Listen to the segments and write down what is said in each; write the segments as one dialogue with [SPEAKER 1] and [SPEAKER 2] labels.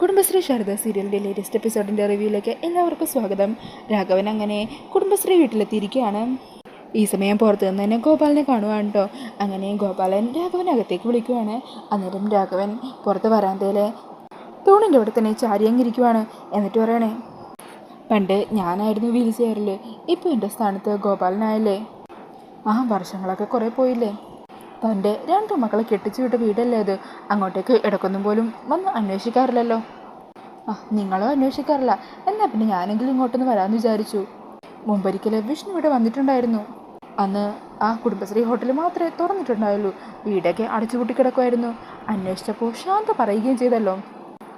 [SPEAKER 1] കുടുംബശ്രീ ശാരദ സീരിയലിന്റെ ലേറ്റസ്റ്റ് എപ്പിസോഡിന്റെ റിവ്യൂയിലേക്ക് എല്ലാവർക്കും സ്വാഗതം. രാഘവൻ അങ്ങനെ കുടുംബശ്രീ വീട്ടിലെത്തിയിരിക്കുകയാണ്. ഈ സമയം പുറത്ത് നിന്ന് തന്നെ ഗോപാലനെ കാണുവാണ് കേട്ടോ അങ്ങനെ ഗോപാലൻ രാഘവൻ അകത്തേക്ക് വിളിക്കുവാണ്. അന്നേരം രാഘവൻ പുറത്ത് വരാന്തയിലെ തൂണിന്റെ അവിടെ തന്നെ ചാരിയങ്ങിരിക്കുവാണ്. എന്നിട്ട് പറയണേ പണ്ട് ഞാനായിരുന്നു വീൽ ചെയറിൽ ഇപ്പോൾ എന്റെ സ്ഥാനത്ത് ഗോപാലനായല്ലേ? ആ വർഷങ്ങളൊക്കെ കുറേ പോയില്ലേ? തന്റെ രണ്ട് മക്കളെ കെട്ടിച്ചു വിട്ട വീടല്ലേ അത്? അങ്ങോട്ടേക്ക് ഇടക്കൊന്നും പോലും വന്ന് അന്വേഷിക്കാറില്ലല്ലോ. ആ നിങ്ങളോ അന്വേഷിക്കാറില്ല. എന്നാൽ പിന്നെ ഞാനെങ്കിലും ഇങ്ങോട്ടൊന്ന് വരാമെന്ന് വിചാരിച്ചു. മുമ്പൊരിക്കൽ വിഷ്ണു ഇവിടെ വന്നിട്ടുണ്ടായിരുന്നു. അന്ന് ആ കുടുംബശ്രീ ഹോട്ടൽ മാത്രമേ തുറന്നിട്ടുണ്ടായുള്ളൂ. വീടൊക്കെ അടച്ചുപൂട്ടി കിടക്കുമായിരുന്നു. അന്വേഷിച്ചപ്പോൾ ശാന്ത പറയുകയും ചെയ്തല്ലോ.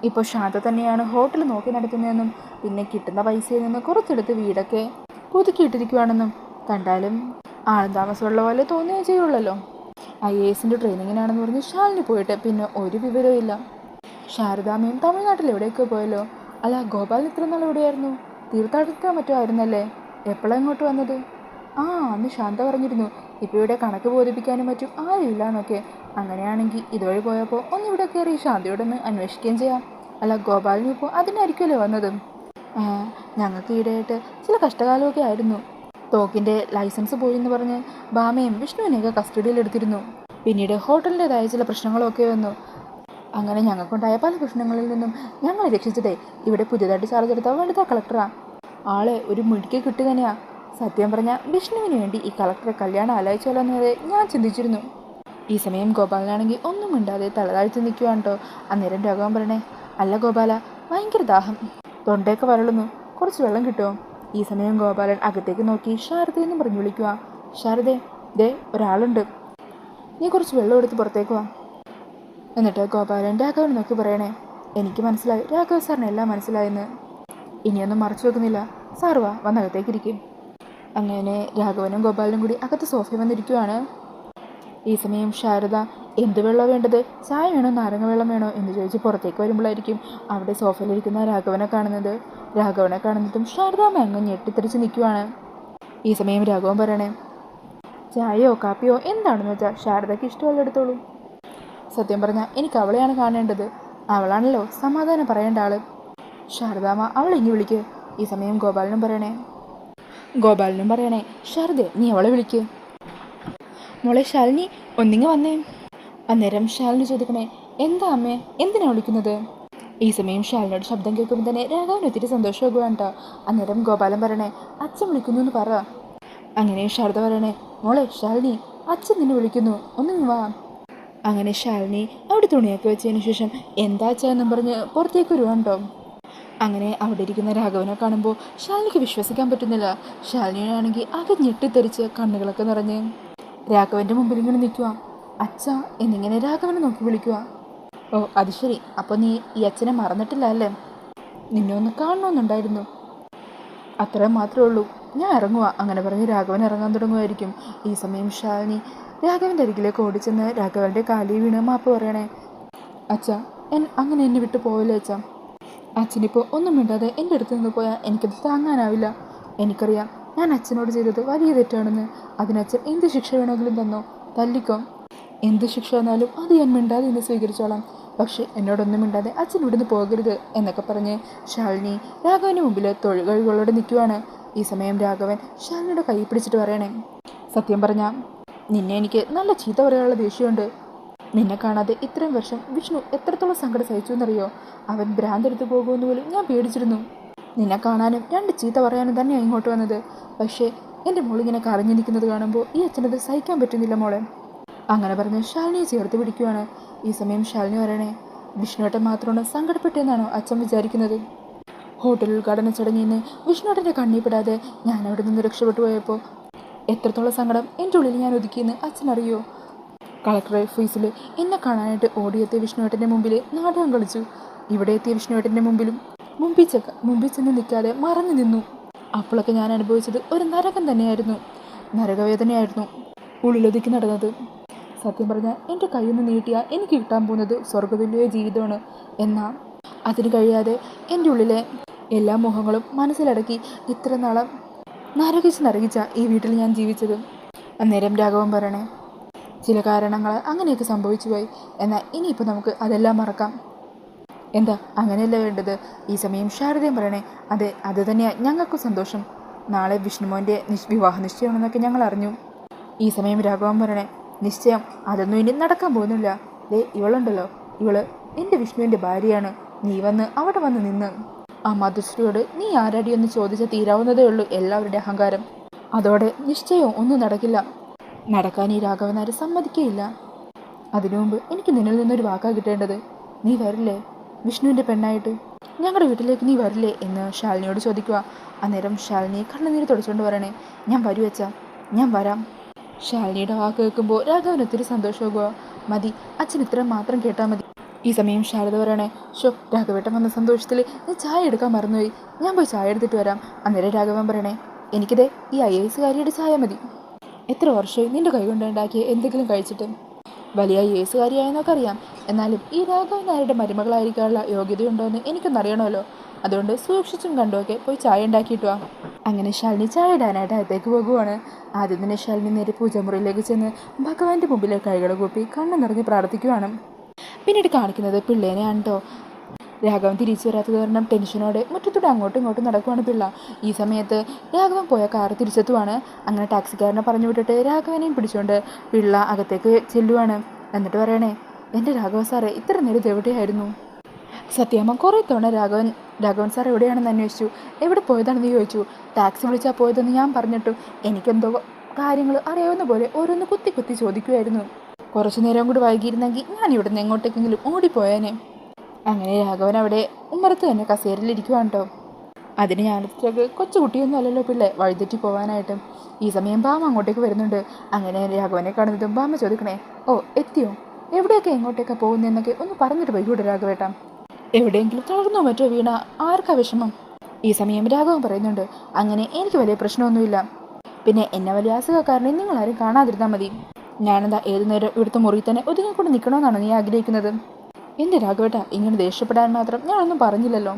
[SPEAKER 1] ഇപ്പോൾ ശാന്ത തന്നെയാണ് ഹോട്ടൽ നോക്കി നടത്തുന്നതെന്നും പിന്നെ കിട്ടുന്ന പൈസയിൽ നിന്ന് കുറച്ചെടുത്ത് വീടൊക്കെ പുതുക്കിയിട്ടിരിക്കുവാണെന്നും കണ്ടാലും ആൾ താമസമുള്ള പോലെ തോന്നുകയും ചെയ്യുള്ളല്ലോ. ഐ എ എസിന്റെ ട്രെയിനിങ്ങിനാണെന്ന് പറഞ്ഞ് ഷാലിന് പോയിട്ട് പിന്നെ ഒരു വിവരവും ഇല്ല. ശാരദാമയും തമിഴ്നാട്ടിൽ എവിടെയൊക്കെ പോയല്ലോ? അല്ല ഗോപാൽ ഇത്ര നാൾ എവിടെയായിരുന്നു? തീർത്ഥാടനത്തിന് മറ്റോ ആയിരുന്നല്ലേ? എപ്പോഴാണ് ഇങ്ങോട്ട് വന്നത്? ആ അന്ന് ശാന്ത പറഞ്ഞിരുന്നു ഇപ്പോൾ ഇവിടെ കണക്ക് ബോധിപ്പിക്കാനും മറ്റും ആരുമില്ല എന്നൊക്കെ അങ്ങനെയാണെങ്കിൽ ഇതുവഴി പോയപ്പോൾ ഒന്ന് ഇവിടെ കയറി ശാന്തയോടൊന്ന് അന്വേഷിക്കുകയും ചെയ്യാം. അല്ല ഗോപാലിനിപ്പോൾ അതിനായിരിക്കുമല്ലോ വന്നത്? ഞങ്ങൾക്ക് ഈടെയായിട്ട് ചില കഷ്ടകാലമൊക്കെ ആയിരുന്നു. തോക്കിന്റെ ലൈസൻസ് പോയി എന്ന് പറഞ്ഞ് ബാമയും വിഷ്ണുവിനെയൊക്കെ കസ്റ്റഡിയിലെടുത്തിരുന്നു. പിന്നീട് ഹോട്ടലിന്റെതായ ചില പ്രശ്നങ്ങളൊക്കെ വന്നു. അങ്ങനെ ഞങ്ങൾക്കുണ്ടായ പല പ്രശ്നങ്ങളിൽ നിന്നും ഞങ്ങളെ രക്ഷിച്ചതേ ഇവിടെ പുതിയതായിട്ട് ചാർജ് എടുത്ത വനിതാ കളക്ടറാണ് ആളെ ഒരു മിടുക്കി കിട്ടി തന്നെയാണ് സത്യം പറഞ്ഞാൽ വിഷ്ണുവിന് വേണ്ടി ഈ കളക്ടറെ കല്യാണം ആലോചിച്ചാലോ എന്ന് വരെ ഞാൻ ചിന്തിച്ചിരുന്നു. ഈ സമയം ഗോപാലനാണെങ്കിൽ ഒന്നും മിണ്ടാതെ തലതാഴ്ത്തി നിൽക്കുവാണ് കേട്ടോ അന്നേരം രാഘവൻ പറയണേ അല്ല ഗോപാല ഭയങ്കര ദാഹം. തൊണ്ടയൊക്കെ വരളുന്നു. കുറച്ച് വെള്ളം കിട്ടുമോ ഈ സമയം ഗോപാലൻ അകത്തേക്ക് നോക്കി ശാരദയെന്ന് പറഞ്ഞു വിളിക്കുക ശാരദേ ദേ ഒരാളുണ്ട്. നീ കുറച്ച് വെള്ളം എടുത്ത് പുറത്തേക്ക് വാ. എന്നിട്ട് ഗോപാലൻ രാഘവൻ നോക്കി പറയണേ എനിക്ക് മനസ്സിലായി. രാഘവ സാറിന് എല്ലാം മനസ്സിലായെന്ന്. ഇനിയൊന്നും മറച്ചു വെക്കുന്നില്ല. സാർ വാ വന്നകത്തേക്ക് ഇരിക്കും. അങ്ങനെ രാഘവനും ഗോപാലനും കൂടി അകത്ത് സോഫയിൽ വന്നിരിക്കുവാണ്. ഈ സമയം ശാരദ എന്ത് വെള്ളം വേണ്ടത്? ചായ വേണോ? നാരങ്ങ വെള്ളം വേണോ? എന്ന് ചോദിച്ച് പുറത്തേക്ക് വരുമ്പോഴായിരിക്കും അവിടെ സോഫയിലിരിക്കുന്ന രാഘവനെ കാണുന്നത്. രാഘവനെ കാണുന്നതും ശാരദ മാങ്ങ ഞെട്ടിത്തെറിച്ച് നിൽക്കുവാണ്. ഈ സമയം രാഘവൻ പറയണേ ചായയോ കാപ്പിയോ എന്താണെന്ന് വെച്ചാൽ ശാരദയ്ക്ക് ഇഷ്ടമുള്ള എടുത്തോളൂ. സത്യം പറഞ്ഞാൽ എനിക്ക് അവളെയാണ് കാണേണ്ടത്. അവളാണല്ലോ സമാധാനം പറയേണ്ട ആൾ. ശാരദാമ്മ അവളെ ഇനി വിളിക്ക്. ഈ സമയം ഗോപാലനും പറയണേ ഗോപാലനും പറയണേ ശാരദ നീ അവളെ വിളിക്ക്. മോളെ ശാലിനി ഒന്നിങ്ങ വന്നേ. അന്നേരം ശാലിനി ചോദിക്കണേ എന്താ അമ്മേ എന്തിനാണ് വിളിക്കുന്നത്? ഈ സമയം ശാലിനോട് ശബ്ദം കേൾക്കുമ്പോൾ തന്നെ രാഘവൻ ഒത്തിരി സന്തോഷമാകുക കേട്ടോ അന്നേരം ഗോപാലൻ പറയണേ അച്ഛൻ വിളിക്കുന്നു എന്ന് പറ. അങ്ങനെ ശാരദ പറയണേ മോളെ ശാലിനി അച്ഛൻ നിന്നെ വിളിക്കുന്നു ഒന്നിങ്ങ് വാ. അങ്ങനെ ശാലിനി അവിടെ തുണിയൊക്കെ വെച്ചതിന് ശേഷം എന്താ അച്ഛാ എന്നും പറഞ്ഞ് പുറത്തേക്ക് വരുവാണ്ടോ അങ്ങനെ അവിടെ ഇരിക്കുന്ന രാഘവനെ കാണുമ്പോൾ ശാലിനിക്ക് വിശ്വസിക്കാൻ പറ്റുന്നില്ല. ശാലിനിയാണെങ്കിൽ ആകെ ഞെട്ടിത്തെറിച്ച് കണ്ണുകളൊക്കെ നിറഞ്ഞ്. രാഘവന്റെ മുമ്പിൽ ഇങ്ങനെ നിൽക്കുക അച്ഛ എന്നിങ്ങനെ രാഘവനെ നോക്കി വിളിക്കുക ഓ അത് ശരി. അപ്പോൾ നീ ഈ അച്ഛനെ മറന്നിട്ടില്ല അല്ലേ? നിന്നെ ഒന്ന് കാണണമെന്നുണ്ടായിരുന്നു അത്രയും മാത്രമേ ഉള്ളൂ. ഞാൻ ഇറങ്ങുക അങ്ങനെ പറഞ്ഞ് രാഘവൻ ഇറങ്ങാൻ തുടങ്ങുമായിരിക്കും ഈ സമയം ശാലിനി രാഘവന്റെ അരികിലേക്ക് ഓടിച്ചെന്ന് രാഘവന്റെ കാലി വീണ് മാപ്പ് പറയണേ. അച്ഛ എൻ അങ്ങനെ എന്നെ വിട്ടു പോവില്ല അച്ഛ? അച്ഛനിപ്പോൾ ഒന്നും മിണ്ടാതെ എന്റെ അടുത്ത് നിന്ന് പോയാൽ എനിക്കത് താങ്ങാനാവില്ല. എനിക്കറിയാം ഞാൻ അച്ഛനോട് ചെയ്തത് വലിയ തെറ്റാണെന്ന്. അതിനച്ഛൻ എന്ത് ശിക്ഷ വേണമെങ്കിലും തന്നോ? തല്ലിക്കോ? എന്ത് ശിക്ഷ വന്നാലും അത് ഞാൻ മിണ്ടാതെ ഇന്ന് സ്വീകരിച്ചോളാം. പക്ഷേ എന്നോടൊന്നും മിണ്ടാതെ അച്ഛൻ ഇവിടുന്ന് പോകരുത് എന്നൊക്കെ പറഞ്ഞ് ശാലിനി രാഘവന് മുമ്പിൽ തൊഴിലുകളോടെ നിൽക്കുവാണ് ഈ സമയം രാഘവൻ ശാലിനിയുടെ കൈ പിടിച്ചിട്ട് പറയണേ സത്യം പറഞ്ഞാൽ നിന്നെ എനിക്ക് നല്ല ചീത്ത പറയാനുള്ള ദേഷ്യമുണ്ട്. നിന്നെ കാണാതെ ഇത്രയും വർഷം വിഷ്ണു എത്രത്തോളം സങ്കടം സഹിച്ചു എന്നറിയോ അവൻ ഭ്രാന്തെടുത്ത് പോകുമെന്ന് പോലും ഞാൻ പേടിച്ചിരുന്നു. നിന്നെ കാണാനും രണ്ട് ചീത്ത പറയാനും തന്നെയാണ് ഇങ്ങോട്ട് വന്നത്. പക്ഷേ എന്റെ മോളിങ്ങനെ കരഞ്ഞു കാണുമ്പോൾ ഈ അച്ഛനത് സഹിക്കാൻ പറ്റുന്നില്ല മോളെ. അങ്ങനെ പറഞ്ഞ് ശാലിനിയെ ചേർത്ത് പിടിക്കുവാണ്. ഈ സമയം ശാലിനി വരണേ വിഷ്ണുവേട്ടൻ മാത്രമാണ് സങ്കടപ്പെട്ടെന്നാണോ അച്ഛൻ വിചാരിക്കുന്നത്? ഹോട്ടൽ ഉദ്ഘാടന ചടങ്ങിൽ നിന്ന് വിഷ്ണുവേട്ടന്റെ കണ്ണിപ്പെടാതെ ഞാൻ അവിടെ നിന്ന് രക്ഷപ്പെട്ടു പോയപ്പോൾ എത്രത്തോളം സങ്കടം എന്റെ ഉള്ളിൽ ഞാൻ ഒതുക്കിയെന്ന് അച്ഛനറിയോ? കളക്ടർ ഓഫീസിൽ എന്നെ കാണാനായിട്ട് ഓടിയെത്തിയ വിഷ്ണുവേട്ടന്റെ മുമ്പിൽ നാടകം കളിച്ചു. ഇവിടെ എത്തിയ വിഷ്ണുവേട്ടന്റെ മുമ്പിലും മുമ്പിൽ ചെക്ക മുമ്പിൽ ചെന്ന് നിൽക്കാതെ മറഞ്ഞു നിന്നു. അപ്പോഴൊക്കെ ഞാൻ അനുഭവിച്ചത് ഒരു നരകം തന്നെയായിരുന്നു. നരകവേദനയായിരുന്നു ഉള്ളിലൊതുക്കി നടന്നത്. സത്യം പറഞ്ഞാൽ എന്റെ കയ്യിൽ നിന്ന് നീട്ടിയാൽ എനിക്ക് കിട്ടാൻ പോകുന്നത് സ്വർഗതുല്യ ജീവിതമാണ് എന്നാൽ അതിന് കഴിയാതെ എന്റെ ഉള്ളിലെ എല്ലാ മോഹങ്ങളും മനസ്സിലടക്കി ഇത്ര നാളം നരകിച്ച് നരകിച്ച ഈ വീട്ടിൽ ഞാൻ ജീവിച്ചത്. അന്നേരം രാഘവൻ പറയണേ ചില കാരണങ്ങൾ അങ്ങനെയൊക്കെ സംഭവിച്ചു പോയി എന്നാൽ ഇനിയിപ്പോൾ നമുക്ക് അതെല്ലാം മറക്കാം. എന്താ അങ്ങനെയല്ല വേണ്ടത്? ഈ സമയം ശാരദയും പറയണേ അതെ അത് തന്നെയാണ് ഞങ്ങൾക്കും സന്തോഷം. നാളെ വിഷ്ണുമോന്റെ നിശ് വിവാഹ നിശ്ചയമാണെന്നൊക്കെ ഞങ്ങൾ അറിഞ്ഞു. ഈ സമയം രാഘവൻ പറയണേ നിശ്ചയം അതൊന്നും ഇനി നടക്കാൻ പോകുന്നില്ല. ദേ ഇവളുണ്ടല്ലോ. ഇവൾ എന്റെ വിഷ്ണുവിന്റെ ഭാര്യയാണ്. നീ വന്ന് അവിടെ വന്ന് നിന്ന്. ആ മധുശ്രീയോട് നീ ആരാടി എന്ന് ചോദിച്ചാൽ തീരാവുന്നതേ ഉള്ളൂ എല്ലാവരുടെ അഹങ്കാരം. അതോടെ നിശ്ചയവും ഒന്നും നടക്കില്ല. നടക്കാൻ ഈ രാഘവനാരെ സമ്മതിക്കുകയില്ല അതിനു മുമ്പ് എനിക്ക് നിന്നിൽ നിന്നൊരു വാക്കാ കിട്ടേണ്ടത്. നീ വരില്ലേ? വിഷ്ണുവിന്റെ പെണ്ണായിട്ട് ഞങ്ങളുടെ വീട്ടിലേക്ക് നീ വരില്ലേ? എന്ന് ശാലിനിയോട് ചോദിക്കുക. അന്നേരം ശാലിനി കണ്ണുനീര് തുടച്ചുകൊണ്ട് പറയണേ ഞാൻ വരൂ വെച്ചാ ഞാൻ വരാം. ശാലിനിയുടെ വാക്ക് കേൾക്കുമ്പോൾ രാഘവന് ഒത്തിരി സന്തോഷമാകുക. മതി അച്ഛൻ ഇത്ര മാത്രം കേട്ടാൽ മതി. ഈ സമയം ശാരദ പറയണേ ഷോ രാഘവേട്ടൻ വന്ന സന്തോഷത്തിൽ നീ ചായ എടുക്കാൻ മറന്നുപോയി. ഞാൻ പോയി ചായ എടുത്തിട്ട് വരാം. അന്നേരം രാഘവൻ പറയണേ എനിക്കിതേ ഈ ഐ എസ് കാരിയുടെ ചായ മതി. എത്ര വർഷമായി നിന്റെ കൈകൊണ്ട് ഉണ്ടാക്കിയ എന്തെങ്കിലും കഴിച്ചിട്ട്? വലിയ ഐ എസ് കാരിയായെന്നൊക്കെ അറിയാം എന്നാലും ഈ രാഘവൻ നായരുടെ മരുമകളായിരിക്കാനുള്ള യോഗ്യതയുണ്ടോ എന്ന് എനിക്കൊന്നറിയണമല്ലോ. അതുകൊണ്ട് സൂക്ഷിച്ചും കണ്ടുമൊക്കെ പോയി ചായ ഉണ്ടാക്കിയിട്ട് വാ. അങ്ങനെ ശാലിനി ചായ ഇടാനായിട്ട് അകത്തേക്ക് പോകുവാണ്. ആദ്യം തന്നെ ശാലിനി നേരെ പൂജാമുറിയിലേക്ക് ചെന്ന് ഭഗവാന്റെ മുമ്പിലെ കൈകൾ കൂപ്പി കണ്ണു നിറഞ്ഞ് പ്രാർത്ഥിക്കുവാണ്. പിന്നീട് കാണിക്കുന്നത് പിള്ളേനെയാണ് കേട്ടോ. രാഘവൻ തിരിച്ചു വരാത്തത് കാരണം ടെൻഷനോടെ മുറ്റത്തൂടെ അങ്ങോട്ടും ഇങ്ങോട്ടും നടക്കുവാണ് പിള്ള. ഈ സമയത്ത് രാഘവൻ പോയ കാർ തിരിച്ചെത്തുവാണ്. അങ്ങനെ ടാക്സിക്കാരനെ പറഞ്ഞു വിട്ടിട്ട് രാഘവനെയും പിടിച്ചുകൊണ്ട് പിള്ള അകത്തേക്ക് ചെല്ലുവാണ്. എന്നിട്ട് പറയണേ എന്റെ രാഘവൻ സാറേ ഇത്ര നേരം എവിടെയായിരുന്നു? സത്യാമ്മ കുറേ തവണ രാഘവൻ രാഘവൻ സാർ എവിടെയാണെന്ന് അന്വേഷിച്ചു. എവിടെ പോയതാണെന്ന് ചോദിച്ചു. ടാക്സി വിളിച്ചാൽ പോയതെന്ന് ഞാൻ പറഞ്ഞിട്ടു. എനിക്കെന്തോ കാര്യങ്ങൾ അറിയാവുന്ന പോലെ ഓരോന്ന് കുത്തി കുത്തി ചോദിക്കുമായിരുന്നു കുറച്ചു നേരം കൂടി വൈകിയിരുന്നെങ്കിൽ ഞാൻ ഇവിടെ നിന്ന് എങ്ങോട്ടേക്കെങ്കിലും ഓടിപ്പോയേനെ. അങ്ങനെ രാഘവൻ അവിടെ ഉമ്മറത്ത് തന്നെ കസേരയിലിരിക്കുവാണ് കേട്ടോ അതിന് ഞാനത്തേക്ക് കൊച്ചുകുട്ടിയൊന്നും അല്ലല്ലോ പിള്ളേ വഴിതെറ്റി പോകാനായിട്ട് ഈ സമയം ബാമ അങ്ങോട്ടേക്ക് വരുന്നുണ്ട്. അങ്ങനെ രാഘവനെ കാണുന്നതും ബാമ ചോദിക്കണേ ഓ എത്തിയോ? എവിടെയൊക്കെ എങ്ങോട്ടേക്കാ പോകുന്നതെന്നൊക്കെ ഒന്ന് പറഞ്ഞിട്ട് പോയി കൂടെ രാഘവേട്ടാ. എവിടെയെങ്കിലും തളർന്നോ മറ്റോ വീണ? ആർക്കാ വിഷമം? ഈ സമയം രാഘവൻ പറയുന്നുണ്ട് അങ്ങനെ എനിക്ക് വലിയ പ്രശ്നമൊന്നുമില്ല. പിന്നെ എന്നെ വലിയ അസുഖക്കാരനെ നിങ്ങളാരും കാണാതിരുന്നാൽ മതി. ഞാനെന്താ ഏതു നേരം ഇവിടുത്തെ മുറിയിൽ തന്നെ ഒതുങ്ങിക്കൊണ്ട് നിൽക്കണമെന്നാണ് നീ ആഗ്രഹിക്കുന്നത്? എന്റെ രാഘവേട്ട ഇങ്ങനെ ദേഷ്യപ്പെടാൻ മാത്രം ഞാനൊന്നും പറഞ്ഞില്ലല്ലോ.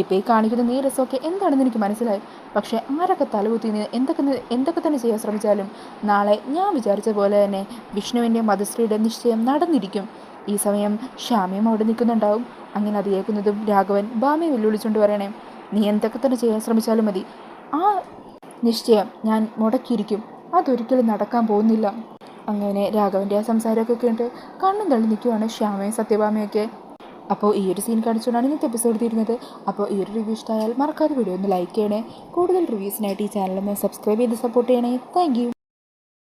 [SPEAKER 1] ഇപ്പം ഈ കാണിക്കുന്ന നീ രസമൊക്കെ എന്താണെന്ന് എനിക്ക് മനസ്സിലായി. പക്ഷേ ആരൊക്കെ തലകുത്തി എന്തൊക്കെ എന്തൊക്കെ തന്നെ ചെയ്യാൻ ശ്രമിച്ചാലും നാളെ ഞാൻ വിചാരിച്ച പോലെ തന്നെ വിഷ്ണുവിന്റെ മധുശ്രീയുടെ നിശ്ചയം നടന്നിരിക്കും. ഈ സമയം ശ്യാമയും അവിടെ നിൽക്കുന്നുണ്ടാവും. അങ്ങനെ അത് കേൾക്കുന്നതും രാഘവൻ ബാമയെ വെല്ലുവിളിച്ചുകൊണ്ട് പറയണേ നീ എന്തൊക്കെ തന്നെ ചെയ്യാൻ ശ്രമിച്ചാലും മതി. ആ നിശ്ചയം ഞാൻ മുടക്കിയിരിക്കും. അതൊരിക്കലും നടക്കാൻ പോകുന്നില്ല. അങ്ങനെ രാഘവന്റെ ആ സംസാരമൊക്കെ കേട്ട് കണ്ണും തള്ളി നിൽക്കുവാണ് ശ്യാമയും സത്യഭാമയൊക്കെ. അപ്പോൾ ഈ ഒരു സീൻ കാണിച്ചുകൊണ്ടാണ് ഇന്നത്തെ എപ്പിസോഡ് തീരുന്നത്. അപ്പോൾ ഈ ഒരു റിവ്യൂ ഇഷ്ടമായാൽ മറക്കാതെ വീഡിയോ ഒന്ന് ലൈക്ക് ചെയ്യണേ. കൂടുതൽ റിവ്യൂസിനായിട്ട് ഈ ചാനൽ ഒന്ന് സബ്സ്ക്രൈബ് ചെയ്ത് സപ്പോർട്ട് ചെയ്യണേ. താങ്ക്